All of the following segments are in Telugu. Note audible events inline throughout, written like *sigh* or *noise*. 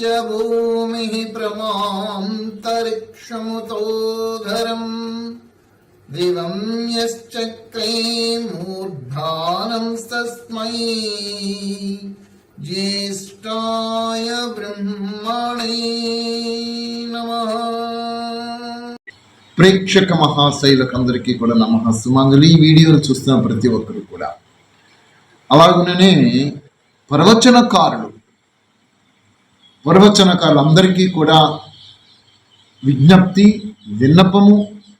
यस्य भूमिः प्रमान्तरिक्षमुतोधरम् दिवं यश्चक्रे मूर्धानंस्तस्मै ज्येष्ठाय ब्रह्मणे नमः ప్రేక్షక మహాశైలకు అందరికీ కూడా నమః సుమంగళి ఈ వీడియోలు చూస్తున్న ప్రతి ఒక్కరు కూడా అలాగుననే ప్రవచనకారులు ప్రవచనకారులు అందరికీ కూడా విజ్ఞప్తి విన్నపము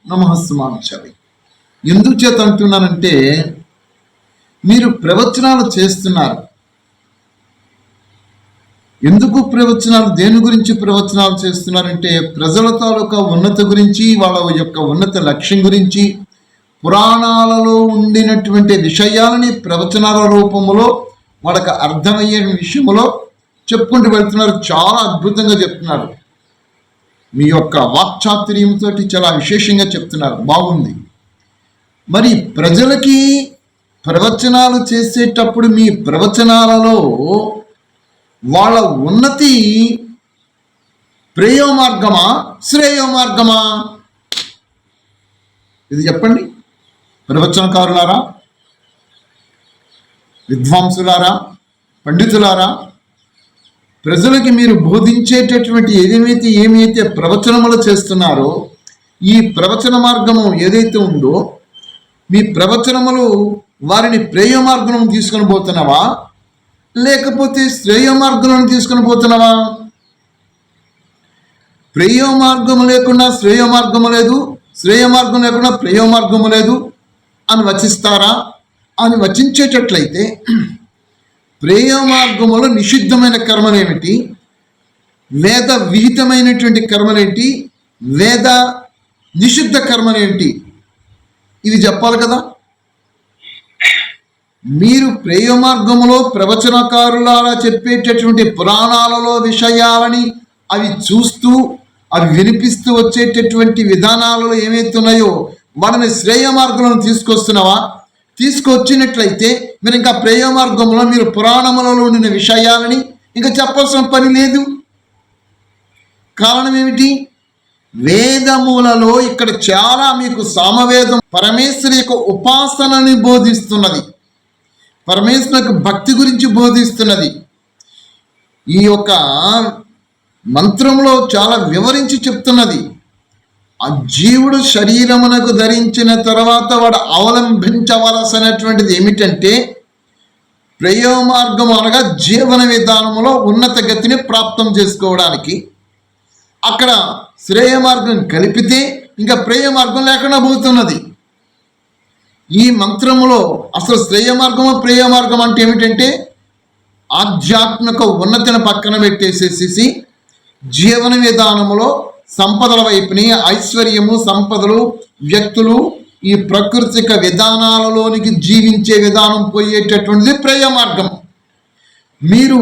నమహస్మాంచాలి ఎందుచేత అంటున్నానంటే మీరు ప్రవచనాలు చేస్తున్నారు. ఎందుకు ప్రవచనాలు దేని గురించి ప్రవచనాలు చేస్తున్నారంటే ప్రజల తాలూకా ఉన్నత గురించి వాళ్ళ యొక్క ఉన్నత లక్ష్యం గురించి పురాణాలలో ఉండినటువంటి విషయాలని ప్రవచనాల రూపంలో వాళ్ళకి అర్థమయ్యే విషయంలో చెప్పుకుంటూ వెళ్తున్నారు. చాలా అద్భుతంగా చెప్తున్నారు. మీ యొక్క వాక్చాతుర్యంతో చాలా విశేషంగా చెప్తున్నారు. బాగుంది. మరి ప్రజలకి ప్రవచనాలు చేసేటప్పుడు మీ ప్రవచనాలలో వాళ్ళ ఉన్నతి ప్రేయో మార్గమా శ్రేయో మార్గమా ఇది చెప్పండి. ప్రవచనకారులారా? విద్వాంసులారా? పండితులారా? ప్రజలకి మీరు బోధించేటటువంటి ఏదేమైతే ఏమైతే ప్రవచనములు చేస్తున్నారో ఈ ప్రవచన మార్గము ఏదైతే ఉందో మీ ప్రవచనములు వారిని ప్రేయ మార్గం తీసుకొని పోతున్నావా? లేకపోతే శ్రేయ మార్గంలో తీసుకొని పోతున్నావా? ప్రేయ మార్గము లేకుండా శ్రేయ మార్గము లేదు శ్రేయ మార్గం లేకుండా ప్రేయ మార్గము లేదు అని వచిస్తారా? అని వచించేటట్లయితే ప్రేయ మార్గములో నిషిద్ధమైన కర్మలేమిటి? వేద విహితమైనటువంటి కర్మలేంటి? వేద నిషిద్ధ కర్మలేంటి? ఇది చెప్పాలి కదా. మీరు ప్రేయ మార్గములో ప్రవచనకారులారా చెప్పేటటువంటి పురాణాలలో విషయాలని అవి చూస్తూ అవి వినిపిస్తూ వచ్చేటటువంటి విధానాలలో ఏమైతున్నాయో వాటిని శ్రేయ మార్గంలో తీసుకొస్తున్నావా? తీసుకొచ్చినట్లయితే మీరు ఇంకా ప్రేయ మార్గంలో మీరు పురాణములలో ఉండిన విషయాలని ఇంకా చెప్పాల్సిన పని లేదు. కారణం ఏమిటి? వేదములలో ఇక్కడ చాలా మీకు సామవేదం పరమేశ్వరి యొక్క ఉపాసనని బోధిస్తున్నది. పరమేశ్వరునికి భక్తి గురించి బోధిస్తున్నది. ఈ యొక్క మంత్రంలో చాలా వివరించి చెప్తున్నది. ఆ జీవుడు శరీరమునకు ధరించిన తర్వాత వాడు అవలంబించవలసినటువంటిది ఏమిటంటే ప్రయో మార్గం అనగా జీవన విధానంలో ఉన్నత గతిని ప్రాప్తం చేసుకోవడానికి. అక్కడ శ్రేయ మార్గం కలిపితే ఇంకా ప్రేయ మార్గం లేకుండా పోతున్నది. ఈ మంత్రములో అసలు శ్రేయ మార్గము ప్రేయ మార్గం అంటే ఏమిటంటే ఆధ్యాత్మిక ఉన్నతిని పక్కన పెట్టేసేసి జీవన విధానములో సంపదల వైపుని ఐశ్వర్యము సంపదలు వ్యక్తులు ఈ ప్రకృతిక విధానాలలోనికి జీవించే విధానం పోయేటటువంటిది ప్రేయ మార్గం. మీరు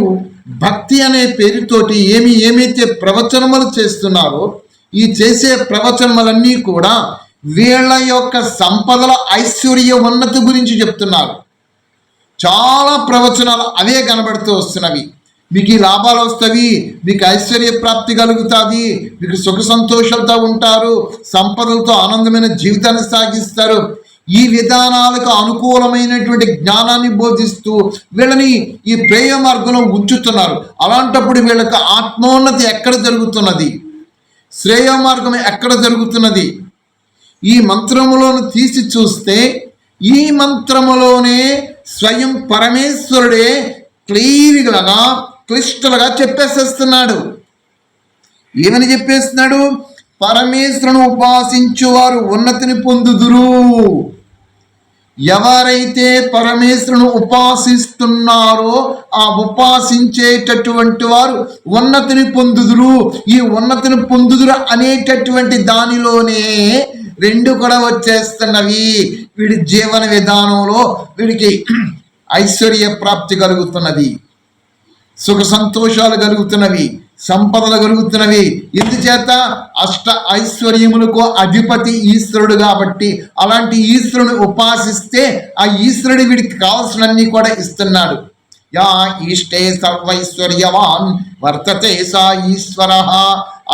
భక్తి అనే పేరుతోటి ఏమి ఏమైతే ప్రవచనములు చేస్తున్నారో ఈ చేసే ప్రవచనములన్నీ కూడా వీళ్ళ యొక్క సంపదల ఐశ్వర్య ఉన్నతి గురించి చెప్తున్నారు. చాలా ప్రవచనాలు అవే కనబడుతూ వస్తున్నవి. మీకు ఈ లాభాలు వస్తాయి మీకు ఐశ్వర్య ప్రాప్తి కలుగుతుంది మీకు సుఖ సంతోషాలతో ఉంటారు సంపదలతో ఆనందమైన జీవితాన్ని సాగిస్తారు. ఈ విధానాలకు అనుకూలమైనటువంటి జ్ఞానాన్ని బోధిస్తూ వీళ్ళని ఈ ప్రేయ మార్గంలో ఉంచుతున్నారు. అలాంటప్పుడు వీళ్ళకి ఆత్మోన్నతి ఎక్కడ జరుగుతున్నది? శ్రేయ మార్గం ఎక్కడ జరుగుతున్నది? ఈ మంత్రములను తీసి చూస్తే ఈ మంత్రములోనే స్వయం పరమేశ్వరుడే క్లియర్గా క్లిష్టలుగా చెప్పేసేస్తున్నాడు. ఏమని చెప్పేస్తున్నాడు? పరమేశ్వరును ఉపాసించువారు ఉన్నతిని పొందుదురు. ఎవరైతే పరమేశ్వరును ఉపాసిస్తున్నారో ఆ ఉపాసించేటటువంటి వారు ఉన్నతిని పొందుదురు. ఈ ఉన్నతిని పొందుదురు అనేటటువంటి దానిలోనే రెండు కూడా వచ్చేస్తున్నవి. వీడి జీవన విధానంలో వీడికి ఐశ్వర్య ప్రాప్తి కలుగుతున్నది. సుఖ సంతోషాలు కలుగుతున్నవి సంపదలు కలుగుతున్నవి. ఎందుచేత అష్ట ఐశ్వర్యములకు అధిపతి ఈశ్వరుడు కాబట్టి అలాంటి ఈశ్వరుని ఉపాసిస్తే ఆ ఈశ్వరుడు వీడికి కావాల్సినన్ని కూడా ఇస్తున్నాడు. యా ఈష్టే సర్వైశ్వర్యవాన్ వర్తతే సా ఈశ్వర.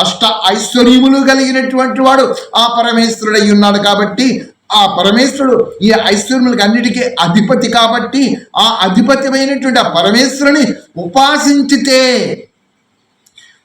అష్ట ఐశ్వర్యములు కలిగినటువంటి వాడు ఆ పరమేశ్వరుడై ఉన్నాడు కాబట్టి ఆ పరమేశ్వరుడు ఈ ఐశ్వర్యములకు అన్నిటికీ అధిపతి కాబట్టి ఆ అధిపతిమైనటువంటి ఆ పరమేశ్వరుని ఉపాసించితే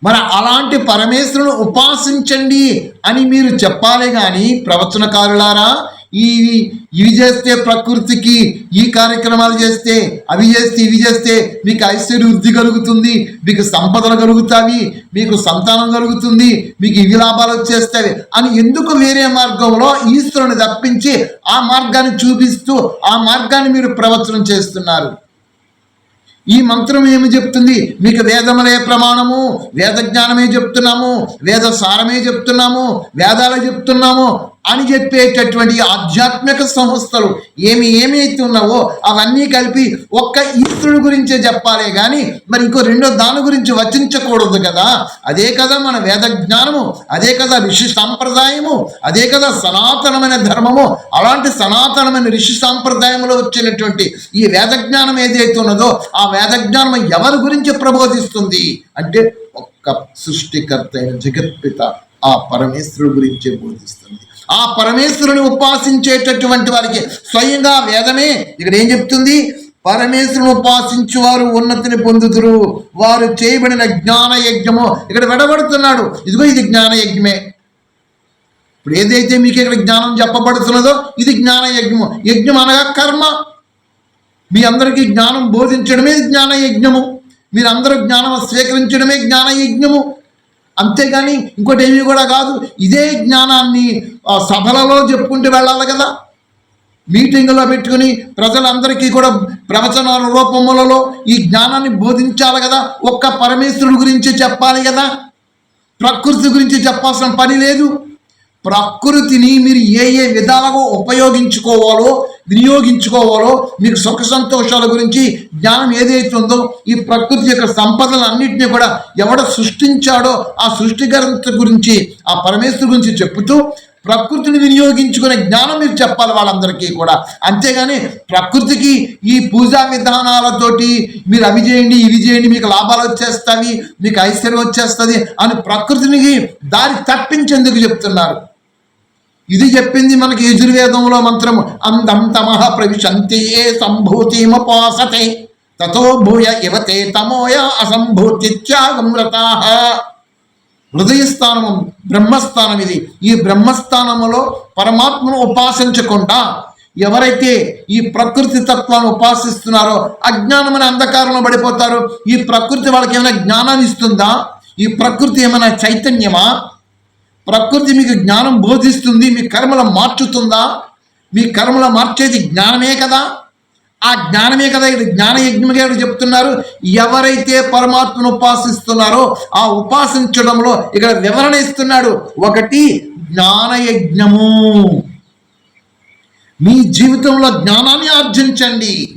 మరి అలాంటి పరమేశ్వరుని ఉపాసించండి అని మీరు చెప్పాలి కానీ ప్రవచనకారులారా ఇవి ఇవి చేస్తే ప్రకృతికి ఈ కార్యక్రమాలు చేస్తే అవి చేస్తే ఇవి చేస్తే మీకు ఐశ్వర్య వృద్ధి కలుగుతుంది మీకు సంపదలు కలుగుతావి మీకు సంతానం కలుగుతుంది మీకు ఇవి లాభాలు వచ్చేస్తాయి అని ఎందుకు వేరే మార్గంలో ఈశ్వరుని తప్పించి ఆ మార్గాన్ని చూపిస్తూ ఆ మార్గాన్ని మీరు ప్రవచనం చేస్తున్నారు? ఈ మంత్రం ఏమి చెప్తుంది? మీకు వేదములే ప్రమాణము వేద జ్ఞానమే చెప్తున్నాము వేద సారమే చెప్తున్నాము వేదాలే చెప్తున్నాము అని చెప్పేటటువంటి ఆధ్యాత్మిక సంస్థలు ఏమి ఏమైతే ఉన్నావో అవన్నీ కలిపి ఒక్క ఈశ్వరుడు గురించే చెప్పాలే కానీ మరి ఇంకో రెండో దాని గురించి వచించకూడదు కదా. అదే కదా మన వేద జ్ఞానము అదే కదా ఋషి సాంప్రదాయము అదే కదా సనాతనమైన ధర్మము. అలాంటి సనాతనమైన ఋషి సాంప్రదాయంలో వచ్చినటువంటి ఈ వేద జ్ఞానం ఏదైతే ఉన్నదో ఆ వేద జ్ఞానం ఎవరి గురించి ప్రబోధిస్తుంది? అంటే ఒక్క సృష్టికర్త అయిన జగత్పిత ఆ పరమేశ్వరుడు గురించే బోధిస్తుంది. ఆ పరమేశ్వరుని ఉపాసించేటటువంటి వారికి స్వయంగా వేదమే ఇక్కడ ఏం చెప్తుంది? పరమేశ్వరుని ఉపాసించు వారు ఉన్నతిని పొందుతురు. వారు చేయబడిన జ్ఞాన యజ్ఞము ఇక్కడ విడబడుతున్నాడు. ఇదిగో ఇది జ్ఞాన యజ్ఞమే ఇప్పుడు ఏదైతే మీకు ఇక్కడ జ్ఞానం చెప్పబడుతున్నదో ఇది జ్ఞాన యజ్ఞము యజ్ఞం అనగా కర్మ. మీ అందరికీ జ్ఞానం బోధించడమే జ్ఞాన యజ్ఞము మీరందరూ జ్ఞానం స్వీకరించడమే జ్ఞాన యజ్ఞము అంతేగాని ఇంకోటి ఏమీ కూడా కాదు. ఇదే జ్ఞానాన్ని సభలలో చెప్పుకుంటూ వెళ్ళాలి కదా. మీటింగులో పెట్టుకుని ప్రజలందరికీ కూడా ప్రవచనాల రూపములలో ఈ జ్ఞానాన్ని బోధించాలి కదా. ఒక్క పరమేశ్వరుడు గురించి చెప్పాలి కదా. ప్రకృతి గురించి చెప్పాల్సిన పని లేదు. ప్రకృతిని మీరు ఏ ఏ విధాలుగా ఉపయోగించుకోవాలో వినియోగించుకోవాలో మీకు సుఖ సంతోషాల గురించి జ్ఞానం ఏదైతే ఉందో ఈ ప్రకృతి యొక్క సంపదలన్నింటినీ కూడా ఎవడ సృష్టించాడో ఆ సృష్టికర్త గురించి ఆ పరమేశ్వరు గురించి చెప్పుతూ ప్రకృతిని వినియోగించుకునే జ్ఞానం మీరు చెప్పాలి వాళ్ళందరికీ కూడా. అంతేగాని ప్రకృతికి ఈ పూజా విధానాలతోటి మీరు అవి చేయండి ఇవి చేయండి మీకు లాభాలు వచ్చేస్తాయి మీకు ఐశ్వర్యం వచ్చేస్తుంది అని ప్రకృతిని దారి తప్పించేందుకు చెప్తున్నారు. ఇది చెప్పింది మనకి యజుర్వేదంలో మంత్రము. అందం తమః ప్రవిశంతియే సంభూతిమపాసతే తతో భూయ ఇవతే తమోయ అసంభూతిత్యాగం రతాః హృదయస్థానము బ్రహ్మస్థానం ఇది. ఈ బ్రహ్మస్థానములో పరమాత్మను ఉపాసించకుండా ఎవరైతే ఈ ప్రకృతి తత్వాన్ని ఉపాసిస్తున్నారో అజ్ఞానమైన అంధకారంలో పడిపోతారు. ఈ ప్రకృతి వాళ్ళకి ఏమైనా జ్ఞానాన్ని ఇస్తుందా? ఈ ప్రకృతి ఏమైనా చైతన్యమా? ప్రకృతి మీకు జ్ఞానం బోధిస్తుంది మీ కర్మలు మార్చుతుందా? మీ కర్మలు మార్చేది జ్ఞానమే కదా? ఆ జ్ఞానమే కదా ఇది జ్ఞాన యజ్ఞముగా చెప్తున్నారు. ఎవరైతే పరమాత్మను ఉపాసిస్తున్నారో ఆ ఉపాసించడంలో ఇక్కడ వివరణ ఇస్తున్నాడు. ఒకటి జ్ఞాన యజ్ఞము మీ జీవితంలో జ్ఞానాన్ని ఆర్జించండి.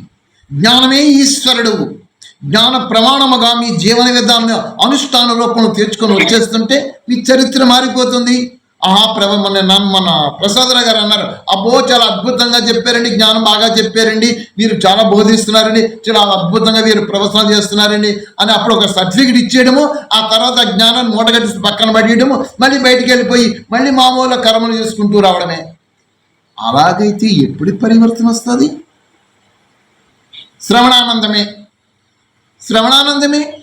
జ్ఞానమే ఈశ్వరుడు. జ్ఞాన ప్రమాణముగా మీ జీవన విధానం అనుష్ఠాన రూపంలో తీర్చుకొని వచ్చేస్తుంటే మీ చరిత్ర మారిపోతుంది. ఆహా ప్రభ మన నన్ను మన ప్రసాదరావు గారు అన్నారు అబ్బో చాలా అద్భుతంగా చెప్పారండి జ్ఞానం బాగా చెప్పారండి మీరు చాలా బోధిస్తున్నారండి చాలా అద్భుతంగా మీరు ప్రవచనం చేస్తున్నారండి అని అప్పుడు ఒక సర్టిఫికెట్ ఇచ్చేయడము ఆ తర్వాత ఆ జ్ఞానాన్ని మూటగట్టి పక్కన పడేయడము మళ్ళీ బయటికి వెళ్ళిపోయి మళ్ళీ మామూలు కర్మలు చేసుకుంటూ రావడమే. అలాగైతే ఎప్పుడు పరివర్తన వస్తుంది? శ్రవణానందమే. శ్రవణానందమే.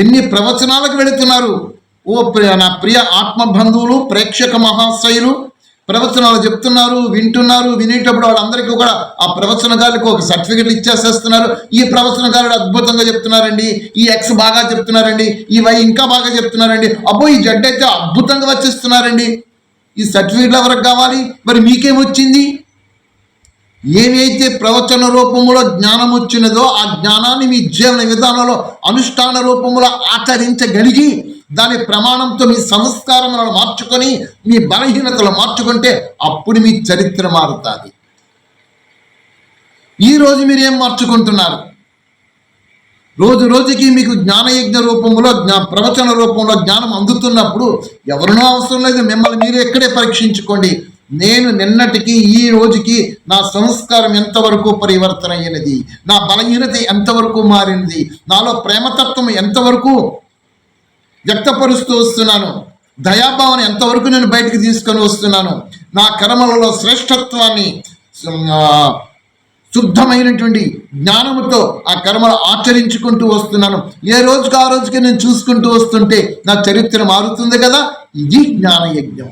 ఎన్ని ప్రవచనాలకు వెళుతున్నారు? ఓ ప్రియ నా ప్రియ ఆత్మ బంధువులు ప్రేక్షక మహాశయులు ప్రవచనాలు చెప్తున్నారు వింటున్నారు వినేటప్పుడు వాళ్ళందరికీ కూడా ఆ ప్రవచనకారులకు ఒక సర్టిఫికెట్ ఇచ్చేసేస్తున్నారు. ఈ ప్రవచనకారుడు అద్భుతంగా చెప్తున్నారండి. ఈ ఎక్స్ బాగా చెప్తున్నారండి. ఈ వై ఇంకా బాగా చెప్తున్నారండి. అబ్బో ఈ జడ్ అయితే అద్భుతంగా వచ్చేస్తున్నారండి. ఈ సర్టిఫికెట్లు ఎవరికి కావాలి? మరి మీకేమొచ్చింది? ఏమైతే ప్రవచన రూపంలో జ్ఞానం వచ్చినదో ఆ జ్ఞానాన్ని మీ జీవన విధానంలో అనుష్ఠాన రూపంలో ఆచరించగలిగి దాని ప్రమాణంతో మీ సంస్కారములను మార్చుకొని మీ బలహీనతలు మార్చుకుంటే అప్పుడు మీ చరిత్ర మారుతుంది. ఈ రోజు మీరు ఏం మార్చుకుంటున్నారు? రోజు రోజుకి మీకు జ్ఞానయజ్ఞ రూపంలో జ్ఞా ప్రవచన రూపంలో జ్ఞానం అందుతున్నప్పుడు ఎవరినో అవసరం లేదు. మిమ్మల్ని మీరు ఎక్కడే పరీక్షించుకోండి. నేను నిన్నటికి ఈ రోజుకి నా సంస్కారం ఎంతవరకు పరివర్తన అయినది? నా బలహీనత ఎంతవరకు మారినది నాలో ప్రేమతత్వం ఎంతవరకు వ్యక్తపరుస్తూ వస్తున్నాను? దయాభావన ఎంతవరకు నేను బయటికి తీసుకొని వస్తున్నాను? నా కర్మలలో శ్రేష్టత్వాన్ని శుద్ధమైనటువంటి జ్ఞానముతో ఆ కర్మలు ఆచరించుకుంటూ వస్తున్నాను. ఏ రోజుకి ఆ రోజుకి నేను చూసుకుంటూ వస్తుంటే నా చరిత్ర మారుతుంది కదా? ఇది జ్ఞాన యజ్ఞం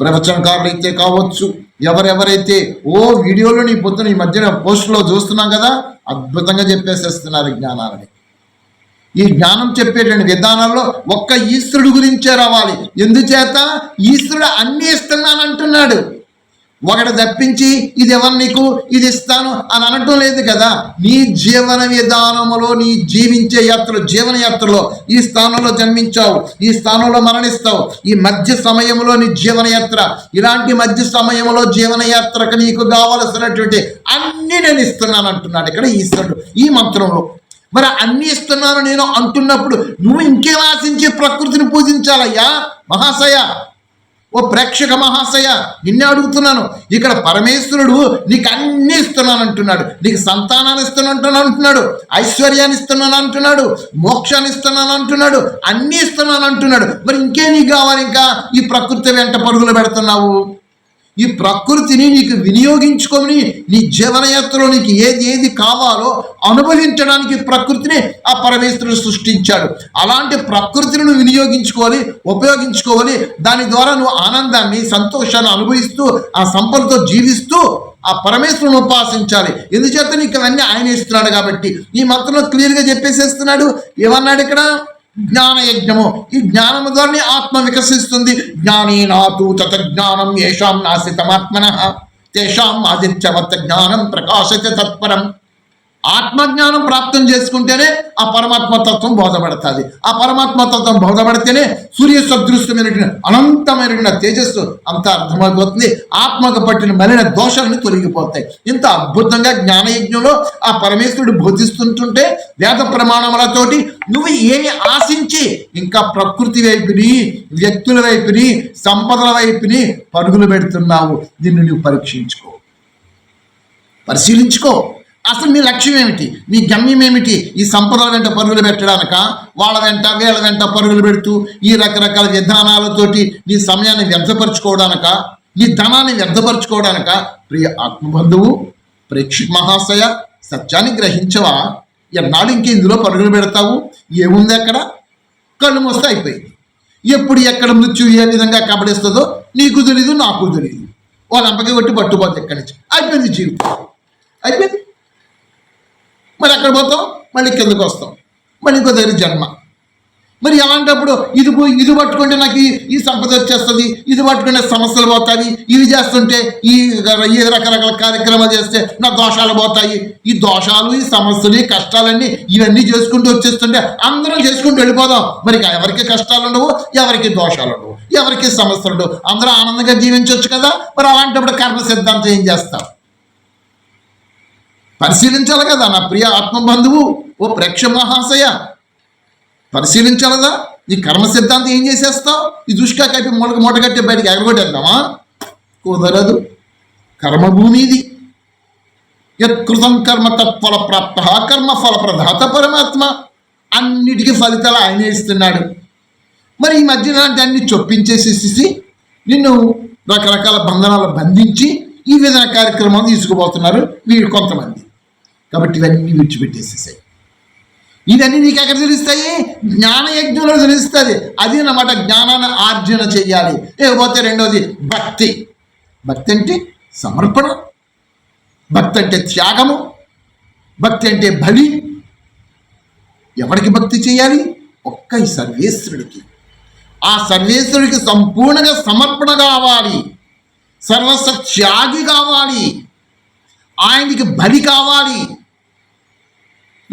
ప్రవచనకారులు అయితే కావచ్చు ఎవరెవరైతే ఓ వీడియోలో నీ పొద్దున ఈ మధ్యన పోస్టులో చూస్తున్నాం కదా అద్భుతంగా చెప్పేసేస్తున్నారు జ్ఞానాలని. ఈ జ్ఞానం చెప్పేటువంటి విధానంలో ఒక్క ఈశ్వరుడు గురించే రావాలి. ఎందుచేత? ఈశ్వరుడు అన్ని ఇస్తున్నానంటున్నాడు. ఒకటి తప్పించి ఇది ఎవరు నీకు? ఇది ఇస్తాను అని అనటం లేదు కదా. నీ జీవన విధానములో నీ జీవించే యాత్రలో జీవన యాత్రలో ఈ స్థానంలో జన్మించావు. ఈ స్థానంలో మరణిస్తావు. ఈ మధ్య సమయంలో నీ జీవన యాత్ర ఇలాంటి మధ్య సమయంలో జీవన యాత్రకు నీకు కావలసినటువంటి అన్ని నేను ఇస్తున్నాను అంటున్నాడు ఇక్కడ ఈశ్వరుడు ఈ మంత్రంలో. మరి అన్ని ఇస్తున్నాను నేను అంటున్నప్పుడు నువ్వు ఇంకేం ఆశించి ప్రకృతిని పూజించాలయ్యా? మహాశయ ఓ ప్రేక్షక మహాశయ నిన్నే అడుగుతున్నాను ఇక్కడ పరమేశ్వరుడు నీకు అన్నీ ఇస్తున్నాను అంటున్నాడు నీకు సంతానాన్ని ఇస్తున్నాను అంటున్నాడు ఐశ్వర్యాన్ని ఇస్తున్నాను అంటున్నాడు మోక్షాన్ని ఇస్తున్నాను అంటున్నాడు అన్నీ ఇస్తున్నాను అంటున్నాడు. మరి ఇంకే నీకు కావాలి ఇంకా? ఈ ప్రకృతి వెంట పరుగులు పెడుతున్నావు. ఈ ప్రకృతిని నీకు వినియోగించుకొని నీ జీవనయాత్రలో నీకు ఏది ఏది కావాలో అనుభవించడానికి ప్రకృతిని ఆ పరమేశ్వరుడు సృష్టించాడు. అలాంటి ప్రకృతిని నువ్వు వినియోగించుకోవాలి ఉపయోగించుకోవాలి దాని ద్వారా నువ్వు ఆనందాన్ని సంతోషాన్ని అనుభవిస్తూ ఆ సంపదతో జీవిస్తూ ఆ పరమేశ్వరుని ఉపాసించాలి. ఎందుచేత నీకు అవన్నీ ఆయన ఇస్తున్నాడు కాబట్టి. ఈ మంత్రంలో క్లియర్గా చెప్పేసేస్తున్నాడు. ఏమన్నాడు ఇక్కడ? జ్ఞాన యజ్ఞము ఈ జ్ఞానము ద్వారానే ఆత్మ వికసిస్తుంది. జ్ఞానేనాతు తత జ్ఞానం ఏషాం నాసితమాత్మన. తేషాం ఆదిత్యవత్ జ్ఞానం ప్రకాశత తత్పరం. ఆత్మజ్ఞానం ప్రాప్తం చేసుకుంటేనే ఆ పరమాత్మ తత్వం బోధపడుతుంది. ఆ పరమాత్మ తత్వం బోధపడితేనే సూర్య సదృశ్యమైనటువంటి అనంతమైన తేజస్సు అంత అర్థమైపోతుంది. ఆత్మకు పట్టిన మలిన దోషాలను తొలగిపోతాయి. ఇంత అద్భుతంగా జ్ఞానయజ్ఞంలో ఆ పరమేశ్వరుడు బోధిస్తుంటుంటే వేద ప్రమాణములతోటి నువ్వు ఏమి ఆశించి ఇంకా ప్రకృతి వైపుని వ్యక్తుల వైపుని సంపదల వైపుని పరుగులు పెడుతున్నావు? దీన్ని నువ్వు పరీక్షించుకో. పరిశీలించుకో. అసలు మీ లక్ష్యం ఏమిటి? మీ గమ్యం ఏమిటి? ఈ సంపదల వెంట పరుగులు పెట్టడానిక? వాళ్ళ వెంట వీళ్ళ వెంట పరుగులు పెడుతూ ఈ రకరకాల విధానాలతోటి నీ సమయాన్ని వ్యర్థపరచుకోవడానిక? నీ ధనాన్ని వ్యర్థపరచుకోవడానిక? ప్రియ ఆత్మబంధువు ప్రేక్షక మహాశయ సత్యాన్ని గ్రహించవా? ఎన్నాడు ఇంక ఇందులో పరుగులు పెడతావు? ఏముంది అక్కడ? కళ్ళు మోస్తే అయిపోయింది. ఎప్పుడు ఎక్కడ మృత్యు ఏ విధంగా కబడిస్తుందో నీకు తెలీదు నాకు తెలీదు. వాళ్ళ అంపకి కొట్టి పట్టుపోద్ది ఎక్కడి నుంచి. అయిపోయింది జీవితం. అయిపోయింది. మరి అక్కడ పోతాం మళ్ళీ కిందకు వస్తాం. మళ్ళీ ఇంకో దగ్గర జన్మ. మరి అలాంటప్పుడు ఇది ఇది పట్టుకుంటే నాకు ఈ సంపద వచ్చేస్తుంది ఇది పట్టుకుంటే సమస్యలు పోతాయి ఇవి చేస్తుంటే ఈ ఈ రకరకాల కార్యక్రమాలు చేస్తే నా దోషాలు పోతాయి. ఈ దోషాలు ఈ సమస్యలు ఈ కష్టాలన్నీ ఇవన్నీ చేసుకుంటూ వచ్చేస్తుంటే అందరం చేసుకుంటూ వెళ్ళిపోదాం. మరి ఎవరికి కష్టాలు ఉండవు ఎవరికి దోషాలు ఉండవు ఎవరికి సమస్యలు ఉండవు. అందరూ ఆనందంగా జీవించవచ్చు కదా? మరి అలాంటప్పుడు కర్మ సిద్ధాంతం ఏం చేస్తాం? పరిశీలించాలి కదా నా ప్రియ ఆత్మబంధువు ఓ ప్రేక్ష మహాశయ. పరిశీలించాలదా? ఈ కర్మ సిద్ధాంతం ఏం చేసేస్తావు? ఈ దుష్కా కట్టి మూలక మూట కట్టి ఎగరగొట్టేద్దామా? కుదరదు. కర్మభూమిది. యత్కృతం కర్మ తత్ఫల ప్రాప్త కర్మ ఫలప్రదాత పరమాత్మ. అన్నిటికీ ఫలితాలు ఆయనే ఇస్తున్నాడు. మరి ఈ మధ్య ఇలాంటి అన్ని చొప్పించేసేసి నిన్ను రకరకాల బంధనాలు బంధించి ఈ విధంగా కార్యక్రమాలు తీసుకుపోతున్నారు వీరు కొంతమంది. కాబట్టి ఇవన్నీ విడిచిపెట్టేసేసాయి. ఇవన్నీ నీకు ఎక్కడ తెలుస్తాయి? జ్ఞానయజ్ఞంలో తెలుస్తుంది. అది అన్నమాట జ్ఞానాన్ని ఆర్జన చెయ్యాలి లేకపోతే రెండోది భక్తి. భక్తి అంటే సమర్పణ. భక్తి అంటే త్యాగము. భక్తి అంటే బలి. ఎవరికి భక్తి చేయాలి? ఒక్క ఈ సర్వేశ్వరుడికి. ఆ సర్వేశ్వరుడికి సంపూర్ణంగా సమర్పణ కావాలి. సర్వస్వ త్యాగి కావాలి. ఆయనకి బలి కావాలి.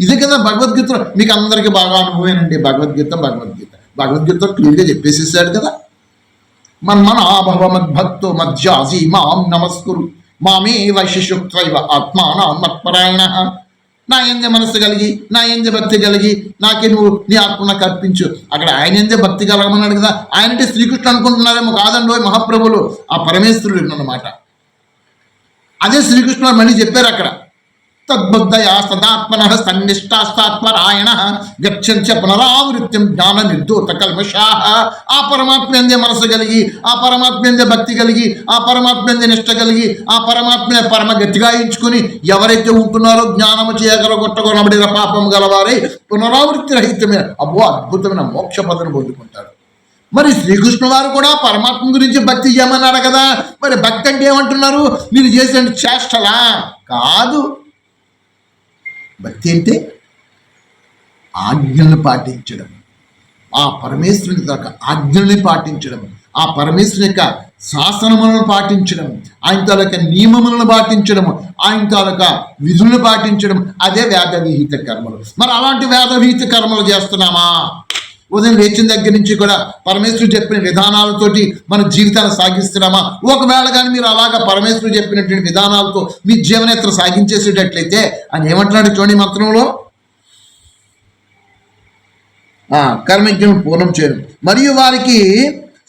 ఇదే కదా భగవద్గీత మీకు అందరికీ బాగా అనుభవేనండి భగవద్గీత భగవద్గీత. భగవద్గీత క్లియర్గా చెప్పేసేసాడు కదా. మన్మనాభవ మద్భక్తో మధ్యాసి మాం నమస్కురు. మామే వైశిషుత్వైవ ఆత్మాన మత్పరాయణ. నా ఎందే మనస్సు కలిగి నా ఎందే భక్తి కలిగి నాకే నువ్వు నీ ఆత్మ నాకు అర్పించు అక్కడ ఆయన ఎందే భక్తి కలగమన్నాడు కదా. ఆయనంటే శ్రీకృష్ణుడు అనుకుంటున్నారేమో కాదండి మహాప్రభులు. ఆ పరమేశ్వరుడు అన్నమాట అదే శ్రీకృష్ణుడు మళ్ళీ చెప్పారు అక్కడ. తద్బుద్ధయా సదాత్మన సన్నిష్టాస్తాత్మరాయణ గచ్చంచ పునరావృత్యం జ్ఞాన నిర్దూత కల్మషా. ఆ పరమాత్మ ఎందే మనసు కలిగి ఆ పరమాత్మ ఎందే భక్తి కలిగి ఆ పరమాత్మ ఎందే నిష్ట కలిగి ఆ పరమాత్మనే పరమ గట్టిగా ఎంచుకొని ఎవరైతే ఉంటున్నారో జ్ఞానము చేయగల కొట్టగొనబడిన పాపం గలవారై పునరావృత్తి రహితమైన అబ్బో అద్భుతమైన మోక్ష పదను పొందుకుంటారు. మరి శ్రీకృష్ణ వారు కూడా పరమాత్మ గురించి భక్తి చేయమన్నాడు కదా. మరి భక్తి అంటే ఏమంటున్నారు? మీరు చేసిన చేష్టలా? కాదు. భక్తి అంటే ఆజ్ఞలను పాటించడం. ఆ పరమేశ్వరుని యొక్క ఆజ్ఞల్ని పాటించడం. ఆ పరమేశ్వరుని యొక్క శాసనములను పాటించడం. ఆయన తాలూక నియమములను పాటించడం. ఆయన తాలూక విధులను పాటించడం. అదే వేదవిహిత కర్మలు. మరి అలాంటి వేదవిహిత కర్మలు చేస్తున్నామా? ఉదయం లేచిన దగ్గర నుంచి కూడా పరమేశ్వరుడు చెప్పిన విధానాలతోటి మన జీవితాన్ని సాగిస్తున్నామా? ఒకవేళ కానీ మీరు అలాగా పరమేశ్వరుడు చెప్పినటువంటి విధానాలతో మీ జీవనేత్ర సాగించేసేటట్లయితే అని ఏమంటున్నాడు చూడండి మంత్రంలో? కర్మజ్ఞం పూర్ణం చేయడం మరియు వారికి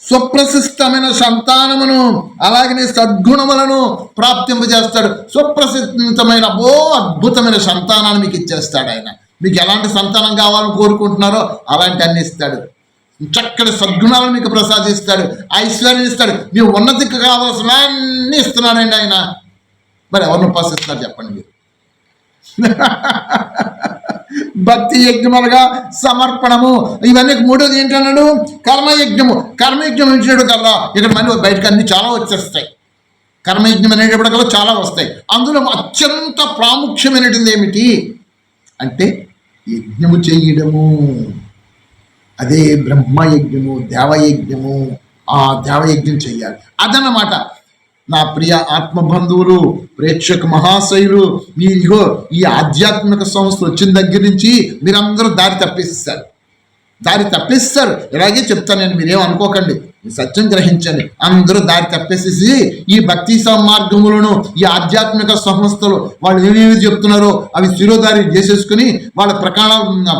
సుప్రసిద్ధమైన సంతానమును అలాగనే సద్గుణములను ప్రాప్తింపజేస్తాడు. సుప్రసిద్ధమైన ఓ అద్భుతమైన సంతానాన్ని మీకు ఇచ్చేస్తాడు ఆయన. మీకు ఎలాంటి సంతానం కావాలని కోరుకుంటున్నారో అలాంటి అన్ని ఇస్తాడు. చక్కటి సద్గుణాలను మీకు ప్రసాదిస్తాడు. ఐశ్వర్యం ఇస్తాడు. మీ ఉన్నతికి కావాల్సిన అన్ని ఇస్తున్నాడండి ఆయన. మరి ఎవరిని ఉపాసిస్తున్నారు చెప్పండి మీరు? *laughs* భక్తి యజ్ఞములుగా సమర్పణము. ఇవన్నీ మూడోది ఏంటన్నాడు కర్మయజ్ఞము. కర్మయజ్ఞం ఇచ్చినప్పుడు కల్లా ఇక్కడ మళ్ళీ బయటకు అన్ని చాలా వచ్చేస్తాయి. కర్మయజ్ఞం అనేటప్పటికల్లా చాలా వస్తాయి. అందులో అత్యంత ప్రాముఖ్యమైనటువంటి ఏమిటి? అంటే యజ్ఞము చేయడము. అదే బ్రహ్మయజ్ఞము దేవయజ్ఞము ఆ దేవయజ్ఞం చేయాలి. అదనమాట నా ప్రియ ఆత్మ బంధువులు ప్రేక్షక మహాశయులు మీరిగో ఈ ఆధ్యాత్మిక సంస్థ వచ్చిన దగ్గర నుంచి మీరందరూ దారి తప్పేస్తారు దారి తప్పిస్తారు ఇలాగే చెప్తాను నేను మీరేం అనుకోకండి. సత్యం గ్రహించండి అందరూ దారి తప్పేసేసి ఈ భక్తి మార్గములను ఈ ఆధ్యాత్మిక సంస్థలు వాళ్ళు ఏమేమి చెప్తున్నారో అవి శిరోధారి చేసేసుకుని వాళ్ళ ప్రకార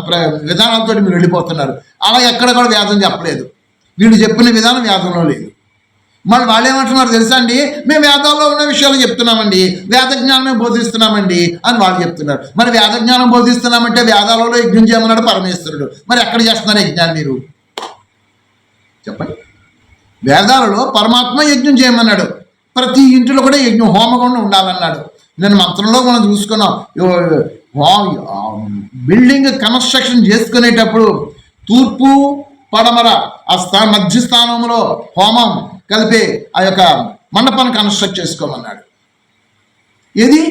ప్ర విధానాలతో మీరు వెళ్ళిపోతున్నారు. అలా ఎక్కడ కూడా వేదం చెప్పలేదు. వీళ్ళు చెప్పిన విధానం వేదంలో లేదు. మళ్ళీ వాళ్ళు ఏమంటున్నారు తెలుసా అండి? మేము వేదాల్లో ఉన్న విషయాలు చెప్తున్నామండి. వేద జ్ఞానమే బోధిస్తున్నామండి అని వాళ్ళు చెప్తున్నారు. మరి వేద జ్ఞానం బోధిస్తున్నామంటే వేదాలలో యజ్ఞం చేయమన్నాడు పరమేశ్వరుడు. మరి ఎక్కడ చేస్తున్నారు యజ్ఞాన్ని మీరు? వేదాలలో పరమాత్మ యజ్ఞం చేయమన్నాడు. ప్రతి ఇంటిలో కూడా యజ్ఞం హోమగుండం ఉండాలన్నాడు. నేను మంత్రంలో మనం చూసుకున్నాం. బిల్డింగ్ కన్స్ట్రక్షన్ చేసుకునేటప్పుడు తూర్పు పడమర ఆ స్థా మధ్య స్థానంలో హోమం కలిపి ఆ యొక్క మండపాన్ని కన్స్ట్రక్ట్ చేసుకోమన్నాడు. ఏది?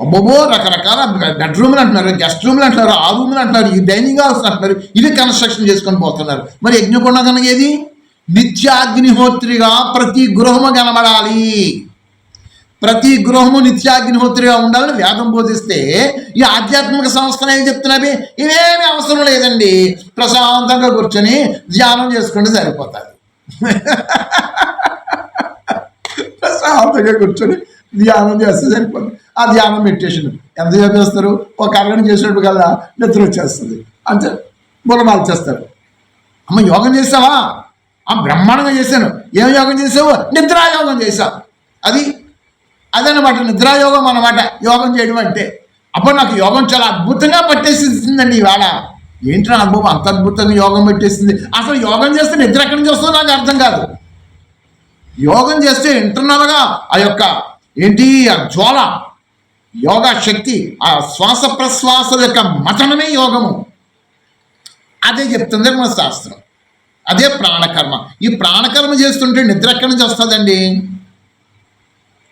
అబ్బోబో రకరకాల బెడ్రూమ్లు అంటున్నారు గెస్ట్ రూమ్లు అంటున్నారు ఆ రూమ్లు అంటున్నారు ఈ డైనింగ్ హాల్స్ అంటున్నారు ఇవి కన్స్ట్రక్షన్ చేసుకొని పోతున్నారు. మరి యజ్ఞకొండ కనుక ఏది? నిత్యాగ్నిహోత్రిగా ప్రతి గృహము కనబడాలి. ప్రతి గృహము నిత్యాగ్నిహోత్రిగా ఉండాలని వేదం బోధిస్తే ఈ ఆధ్యాత్మిక సంస్థలు ఏం చెప్తున్నవి ఇవేమి అవసరం లేదండి. ప్రశాంతంగా కూర్చొని ధ్యానం చేసుకుంటే సరిపోతుంది. ప్రశాంతంగా కూర్చొని ధ్యానం చేస్తే సరిపోతుంది. ఆ ధ్యానం మెడిటేషన్ ఎంత చేస్తారు ఒక అరగంట చేసినప్పుడు కదా నిద్ర వచ్చేస్తుంది. అంతే. బులమాలు చేస్తారు. అమ్మ యోగం చేసావా ఆ బ్రహ్మాండంగా చేశాను. ఏం యోగం చేసావు? నిద్రాయోగం యోగం అది అదనమాట నిద్రాయోగం అన్నమాట. యోగం చేయడం అంటే అప్పుడు నాకు యోగం చాలా అద్భుతంగా పట్టేసిందండి ఈవేళ ఏంట్రా అనుభవం? అంత అద్భుతంగా యోగం పెట్టేసింది. అసలు యోగం చేస్తే నిద్ర ఎక్కడి నుంచి వస్తుందో నాకు అర్థం కాదు. యోగం చేస్తే ఇంటర్నల్గా ఆ యొక్క ఏంటి? ఆ జ్వాల యోగా శక్తి ఆ శ్వాస ప్రశ్వాసల యొక్క మతనమే యోగము. అదే చెప్తుంది మన శాస్త్రం. అదే ప్రాణకర్మ. ఈ ప్రాణకర్మ చేస్తుంటే నిద్ర ఎక్కడి నుంచి వస్తుందండి?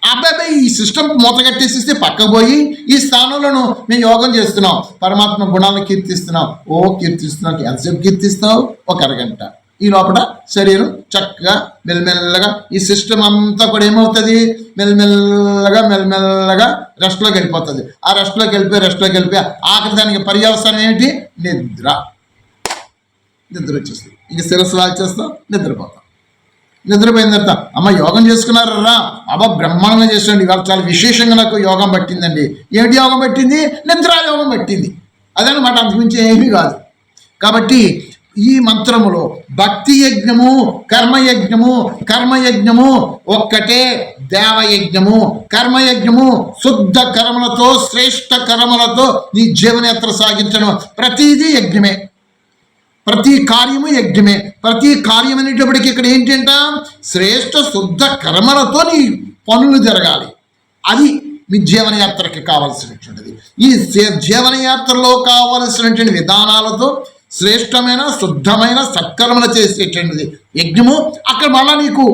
అబ్బాయి ఈ సిస్టమ్ మూతగట్టేసిస్తే పక్కపోయి పక్కకు పోయి ఈ స్థానంలోను మేము యోగం చేస్తున్నాం. పరమాత్మ గుణాలను కీర్తిస్తున్నాం. ఓ కీర్తిస్తున్నాం. ఎంతసేపు కీర్తిస్తావు ఒక అరగంట. ఈ లోపల శరీరం చక్కగా మెల్లమెల్లగా ఈ సిస్టమ్ అంతా కూడా ఏమవుతుంది? మెల్లమెల్లగా మెల్లమెల్లగా రెస్ట్లోకి వెళ్ళిపోతుంది. ఆ రెస్ట్లోకి వెళ్ళిపోయి రెస్ట్లోకి వెళ్ళిపోయి ఆఖరి దానికి పర్యవసానం ఏంటి నిద్ర. నిద్ర వచ్చేస్తుంది. ఇంక శిరస్సు వాల్చేస్తాం నిద్రపోతాం. నిద్రపోయిన తర్వాత అమ్మ యోగం చేసుకున్నారా అబ్బా బ్రహ్మాండంగా చేసండి ఇవాళ చాలా విశేషంగా నాకు యోగం పట్టిందండి. ఏమిటి యోగం పట్టింది? నిద్ర యోగం పట్టింది. అదనమాట అంతకుమించి ఏమీ కాదు. కాబట్టి ఈ మంత్రములో భక్తి యజ్ఞము కర్మయజ్ఞము కర్మయజ్ఞము ఒక్కటే దేవయజ్ఞము కర్మయజ్ఞము శుద్ధ కర్మలతో శ్రేష్ఠ కర్మలతో నీ జీవనయాత్ర సాగించడం ప్రతిదీ యజ్ఞమే. ప్రతి కార్యము యజ్ఞమే. ప్రతి కార్యం అనేటప్పటికి ఇక్కడ ఏంటంట? శ్రేష్ఠ శుద్ధ కర్మలతో నీ పనులు జరగాలి. అది మీ జీవనయాత్రకి కావలసినటువంటిది. ఈ జీవనయాత్రలో కావలసినటువంటి విధానాలతో శ్రేష్టమైన శుద్ధమైన సత్కర్మలు చేసేటువంటిది యజ్ఞము. అక్కడ మళ్ళా నీకు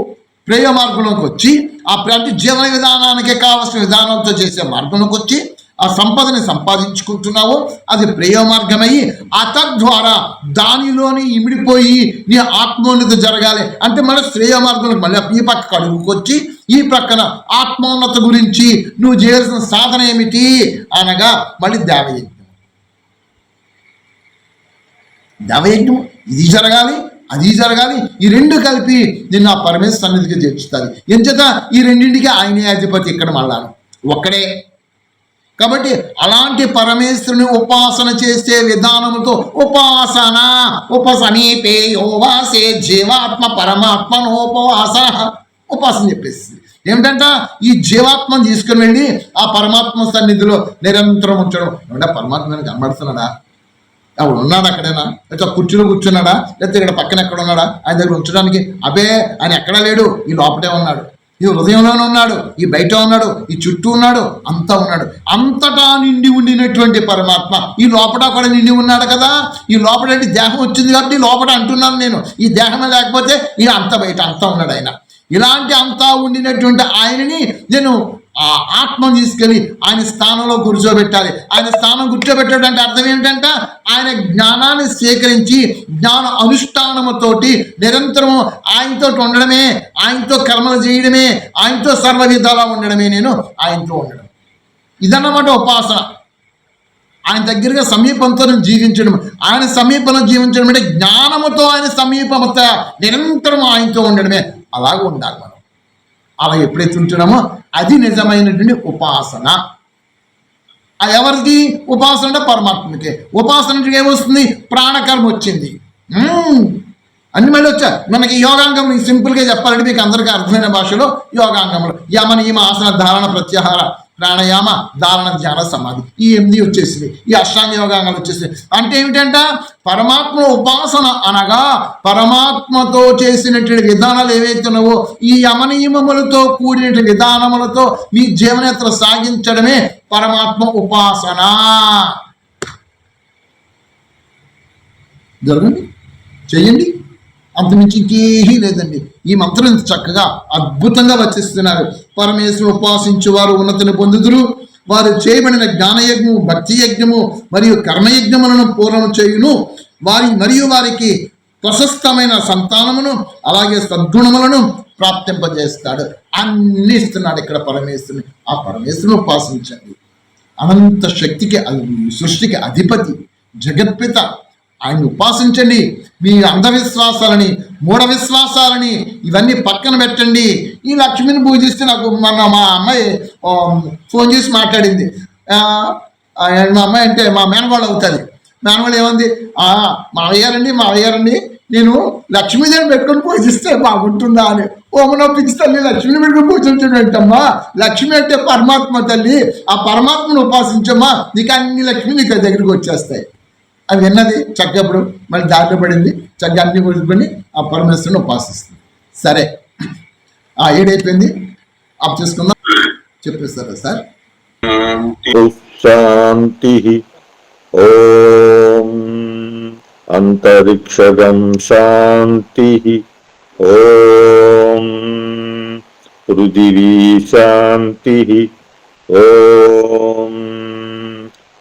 ప్రేయ మార్గంలోకి వచ్చి ఆ ప్రతి జీవన విధానానికి కావలసిన విధానంతో చేసే మార్గంలోకి వచ్చి ఆ సంపదని సంపాదించుకుంటున్నావు అది ప్రేయమార్గమయ్యి ఆ తద్వారా దానిలోని ఇమిడిపోయి నీ ఆత్మోన్నతి జరగాలి. అంటే మన శ్రేయమార్గంలో మళ్ళీ ఈ పక్క కడుగుకొచ్చి ఈ ప్రక్కన ఆత్మోన్నత గురించి నువ్వు చేయాల్సిన సాధన ఏమిటి అనగా మళ్ళీ దేవయజ్ఞం దేవయజ్ఞం ఇది జరగాలి అది జరగాలి ఈ రెండు కలిపి నిన్ను ఆ పరమేశ్వర సన్నిధికి చేర్చుతుంది. ఎంచేత ఈ రెండింటికి ఆయనే అధిపతి ఇక్కడ మళ్ళాను. ఒక్కడే. కాబట్టి అలాంటి పరమేశ్వరుని ఉపాసన చేసే విధానముతో ఉపాసన ఉపసమీపే యోవాసే జీవాత్మ పరమాత్మనోపవాస ఉపాసన చెప్పేసింది. ఏమిటంట ఈ జీవాత్మను తీసుకుని వెళ్ళి ఆ పరమాత్మ సన్నిధిలో నిరంతరం ఉంచడం. ఏమంటే పరమాత్మ కనబడుతున్నాడా? అప్పుడు ఉన్నాడు అక్కడేనా? లేకపోతే కుర్చీలో కూర్చున్నాడా? లేకపోతే ఇక్కడ పక్కన ఎక్కడ ఉన్నాడా? ఆయన దగ్గర ఉంచడానికి? అబే ఆయన ఎక్కడా లేడు? ఈ లోపటే ఉన్నాడు. ఈ హృదయంలోనే ఉన్నాడు ఈ బయట ఉన్నాడు ఈ చుట్టూ ఉన్నాడు అంతా ఉన్నాడు. అంతటా నిండి ఉండినటువంటి పరమాత్మ. ఈ లోపల కూడా నిండి ఉన్నాడు కదా? ఈ లోపల దేహం వచ్చింది కాబట్టి లోపల అంటున్నాను నేను. ఈ దేహమే లేకపోతే ఈ అంత బయట అంతా ఉన్నాడు ఆయన. ఇలాంటి అంతా ఉండినటువంటి ఆయనని నేను ఆ ఆత్మను తీసుకెళ్ళి ఆయన స్థానంలో కూర్చోబెట్టాలి. ఆయన స్థానం కూర్చోబెట్టడం అంటే అర్థం ఏంటంటే ఆయన జ్ఞానాన్ని సేకరించి జ్ఞాన అనుష్ఠానముతోటి నిరంతరము ఆయనతో ఉండడమే ఆయనతో కర్మలు చేయడమే ఆయనతో సర్వ విధాలా ఉండడమే నేను ఆయనతో ఉండడం. ఇదన్నమాట ఉపాసన. ఆయన దగ్గరగా సమీపంతో జీవించడం. ఆయన సమీపంలో జీవించడం అంటే జ్ఞానముతో ఆయన సమీపమత నిరంతరం ఆయనతో ఉండడమే. అలాగ ఉండాలి మనం. అలా ఎప్పుడైతే ఉంటున్నామో అది నిజమైనటువంటి ఉపాసన. అది ఎవరికి ఉపాసన అంటే పరమాత్మకి ఉపాసన అంటే ఏమొస్తుంది? ప్రాణకర్మ వచ్చింది. అన్ని మళ్ళీ వచ్చా? మనకి యోగాంగం సింపుల్గా చెప్పాలంటే మీకు అందరికీ అర్థమైన భాషలో యోగాంగములు యమ నియమ ఆసన ధారణ ప్రత్యాహార ప్రాణాయామ ధారణ ధ్యాన సమాధి. ఈ ఎనిమిది వచ్చేసింది ఈ అష్టాంగ యోగాంగాలు వచ్చేసింది అంటే ఏమిటంట? పరమాత్మ ఉపాసన అనగా పరమాత్మతో చేసినటువంటి విధానాలు ఏవైతే ఉన్నావో ఈ యమనియమములతో కూడిన విధానములతో మీ జీవనయాత్ర సాగించడమే పరమాత్మ ఉపాసన. జరగండి? చెయ్యండి? అంతమించి ఇంకేమీ లేదండి. ఈ మంత్రం చక్కగా అద్భుతంగా వచిస్తున్నారు పరమేశ్వరు ఉపాసించు వారు ఉన్నతిని పొందుదురు. వారు చేయబడిన జ్ఞానయజ్ఞము భక్తి యజ్ఞము మరియు కర్మయజ్ఞములను పూర్ణము చేయును. వారి మరియు వారికి ప్రశస్తమైన సంతానమును అలాగే సద్గుణములను ప్రాప్తింపజేస్తాడు. అన్ని ఇస్తున్నాడు ఇక్కడ పరమేశ్వరుని. ఆ పరమేశ్వరుని ఉపాసించండి. అనంత శక్తికి సృష్టికి అధిపతి జగత్పిత ఆయన ఉపాసించండి. మీ అంధవిశ్వాసాలని మూఢ విశ్వాసాలని ఇవన్నీ పక్కన పెట్టండి. ఈ లక్ష్మిని పూజిస్తే నాకు మొన్న మా అమ్మాయి ఫోన్ చేసి మాట్లాడింది. మా అమ్మాయి అంటే మా మేనవాళ్ళు అవుతుంది మేనవాళ్ళు ఏమంది? మా అయ్యారండి మా అయ్యారండి నేను లక్ష్మీదేవిని పెట్టుకొని పూజిస్తే బాగుంటుందా అని. ఓమనో పిచ్చి తల్లి లక్ష్మిని పెట్టుకుని పూజించడం ఏంటమ్మా? లక్ష్మి అంటే పరమాత్మ తల్లి. ఆ పరమాత్మను ఉపాసించమ్మా. నీకు అన్ని లక్ష్మి నీకు దగ్గరికి వచ్చేస్తాయి. అది విన్నది చక్కప్పుడు మళ్ళీ దారిలో పడింది చక్కగా అన్ని కూర్చుకొని ఆ పరమేశ్వరుని ఉపాసిస్తుంది. సరే ఆ ఏడైపోయింది. అప్ చేసుకుందాం. చెప్పేస్తారా సార్? శాంతి. ఓం అంతరిక్షగం శాంతి. ఓం పృథివీ శాంతి. ఓం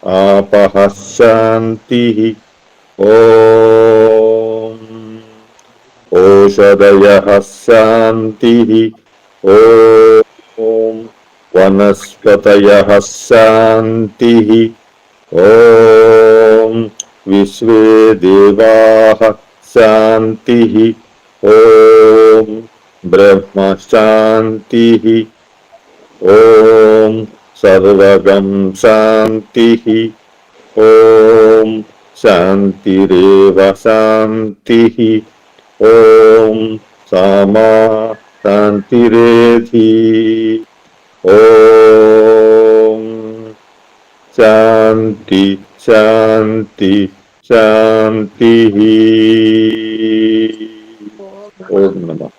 आपः शान्तिः ॐ। ओषधयः शान्तिः ॐ। वनस्पतयः शान्तिः ॐ। विश्वे देवाः शान्तिः ॐ। ब्रह्मशान्तिः ॐ। सर्वगं शान्तिः। ॐ शान्तिरेव शान्तिः। ॐ सामा शान्तिरेधि। ॐ शान्ति शान्ति शान्तिः। ॐ नमः।